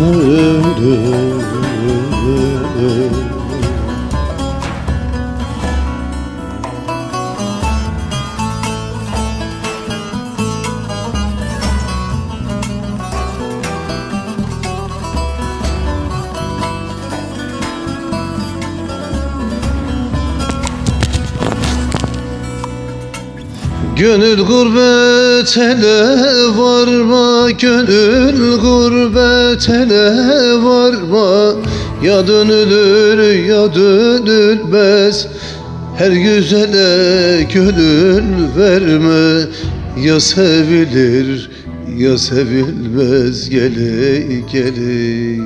ömrüm Gönül gurbet hele varma Gönül gurbet hele varma. Ya dönülür ya dönülmez. Her güzele gönül verme. Ya sevilir ya sevilmez. Gele gele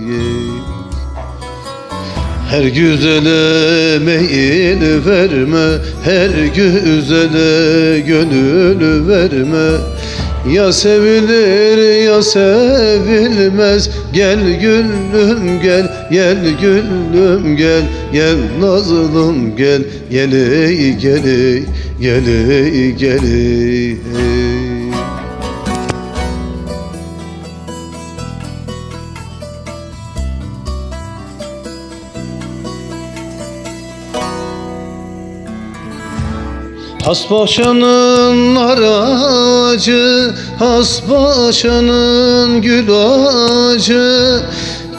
her güzele meyil verme Her güzele gönül verme. Ya sevilir ya sevilmez Gel gülüm gel Gel gülüm gel Gel nazlım gel Gel ey gel ey Gel gel ey Hasbaşanın aracı, hasbaşanın gül ağacı.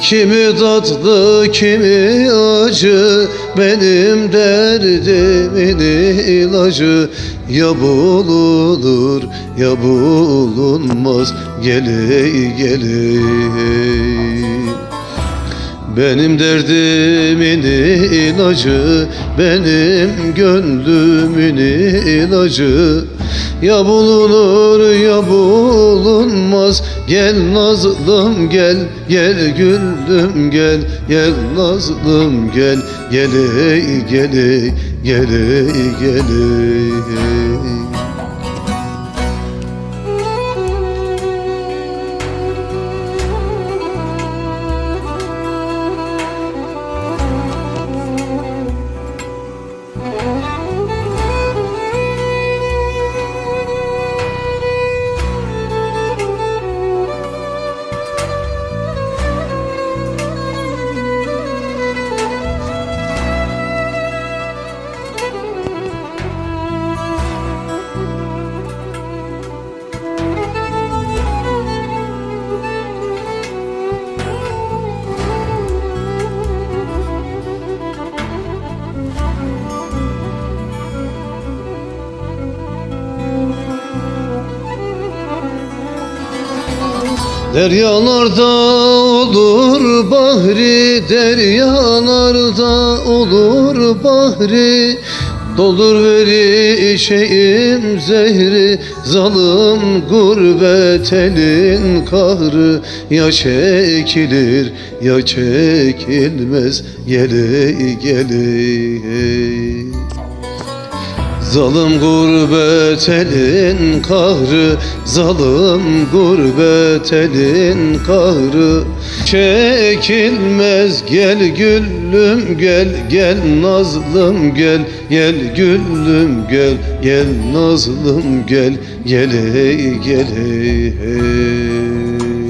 Kimi tatlı, kimi acı Benim derdimin ilacı. Ya bulunur, ya bulunmaz Gele gele benim derdimin ilacı Benim gönlümün ilacı. Ya bulunur ya bulunmaz Gel nazlım gel Gel güldüm gel Gel nazlım gel Gel ey gel ey Gel ey gel ey Deryalarda olur bahri, deryalarda olur bahri. Doldur veri şeyim zehri Zalım gurbet elin kahrı. Ya çekilir ya çekilmez Gele gele Zalım gurbet elin kahrı Zalım gurbet elin kahrı Çekilmez gel güllüm gel Gel nazlım gel Gel güllüm gel Gel nazlım gel Gel ey gel ey, hey.